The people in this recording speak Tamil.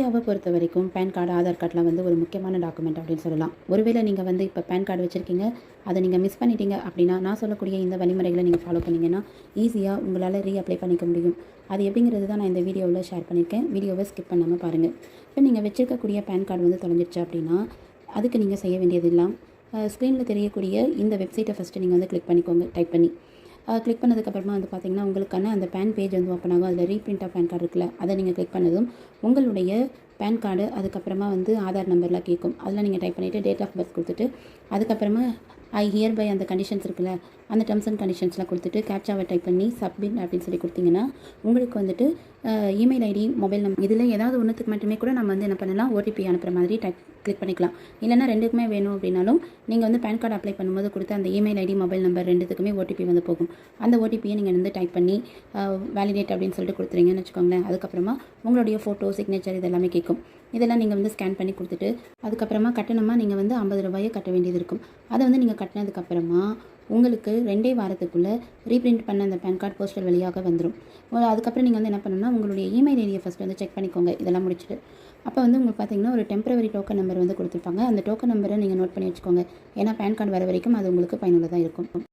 இந்தியாவை பொறுத்த வரைக்கும் பேன் கார்டு ஆதார் கார்டில் வந்து ஒரு முக்கியமான டாக்குமெண்ட் அப்படின்னு சொல்லலாம். ஒருவேளை நீங்கள் வந்து இப்போ பேன் கார்டு வச்சுருக்கீங்க அதை நீங்கள் மிஸ் பண்ணிட்டீங்க அப்படின்னா நான் சொல்லக்கூடிய இந்த வழிமுறைகளை நீங்கள் ஃபாலோ பண்ணிங்கன்னா ஈஸியாக உங்களால் ரீ அப்ளை பண்ணிக்க முடியும். அது எப்படிங்கிறது தான் நான் இந்த வீடியோவில் ஷேர் பண்ணியிருக்கேன். வீடியோவை ஸ்கிப் பண்ணாமல் பாருங்கள் இப்போ நீங்கள் வச்சுருக்கக்கூடிய பேன் கார்டு வந்து தொலைஞ்சிருச்சு அப்படின்னா அதுக்கு நீங்கள் செய்ய வேண்டியதெல்லாம் ஸ்க்ரீனில் தெரியக்கூடிய இந்த வெப்சைட்டை ஃபஸ்ட்டு நீங்கள் வந்து கிளிக் பண்ணிக்கோங்க டைப் பண்ணி. கிளிக் பண்ணதுக்கப்புறமா வந்து பார்த்திங்கன்னா உங்களுக்கான அந்த பேன் பேஜ் வந்து ஓப்பன் ஆகும். அதில் ரீப்ரிண்ட் ஆஃப் பேன் கார்டு இருக்குல்ல அதை நீங்கள் கிளிக் பண்ணதும் உங்களுடைய பேன் கார்டு அதுக்கப்புறமா வந்து ஆதார் நம்பர்லாம் கேட்கும் அதில் நீங்கள் டைப் பண்ணிவிட்டு டேட் ஆஃப் பர்த் கொடுத்துட்டு அதுக்கப்புறமா ஐ ஹியர் பை அந்த கண்டிஷன்ஸ் இருக்குல்ல அந்த டேர்ம்ஸ் அண்ட் கண்டிஷன்ஸ்லாம் கொடுத்துட்டு கேப்சாவை டைப் பண்ணி சப்மிட் அப்படின்னு சொல்லி கொடுத்தீங்கன்னா உங்களுக்கு வந்துட்டு இமெயில் ஐடி மொபைல் நம்பர் இதில் ஏதாவது ஒன்றுத்துக்கு மட்டுமே கூட நம்ம வந்து என்ன பண்ணலாம் ஓடிபி அனுப்புகிற மாதிரி டைப் கிளிக் பண்ணிக்கலாம். இல்லைனா ரெண்டுக்குமே வேணும் அப்படின்னாலும் நீங்கள் வந்து பேன் கார்டு அப்ளை பண்ணும்போது கொடுத்த அந்த இமெயில் ஐடி மொபைல் நம்பர் ரெண்டுத்துக்குமே ஓடிபி வந்து போகும். அந்த ஓடிபியை நீங்கள் வந்து டைப் பண்ணி வேலிடேட் அப்படின்னு சொல்லிட்டு கொடுத்துறீங்கன்னு வச்சுக்கோங்களேன். அதுக்கப்புறமா உங்களுடைய ஃபோட்டோ சிக்னேச்சர் இதெல்லாமே கேட்கும். இதெல்லாம் நீங்கள் வந்து ஸ்கேன் பண்ணி கொடுத்துட்டு அதுக்கப்புறமா கட்டணமாக நீங்கள் வந்து ஐம்பது ரூபாயை கட்ட வேண்டியது இருக்கும். அதை வந்து நீங்கள் கட்டினதுக்கப்புறமா உங்களுக்கு ரெண்டே வாரத்துக்குள்ளே ரீப்ரிண்ட் பண்ண அந்த பேன் கார்டு போஸ்டல் வழியாக வந்துடும் அதுக்கப்புறம் நீங்கள் வந்து என்ன பண்ணணும்னா உங்களுடைய இமெயில் ஐடியை ஃபஸ்ட்டு வந்து செக் பண்ணிக்கோங்க. இதெல்லாம் முடிச்சுட்டு. அப்போ வந்து உங்களுக்கு பார்த்தீங்கன்னா ஒரு டெம்பரவரி டோக்கன் நம்பர் வந்து கொடுத்துருப்பாங்க. அந்த டோக்கன் நம்பரை நீங்கள் நோட் பண்ணி வச்சுக்கோங்க. ஏன்னா பேன் கார்டு வர வரைக்கும் அது உங்களுக்கு பயனுள்ளதாக இருக்கும்.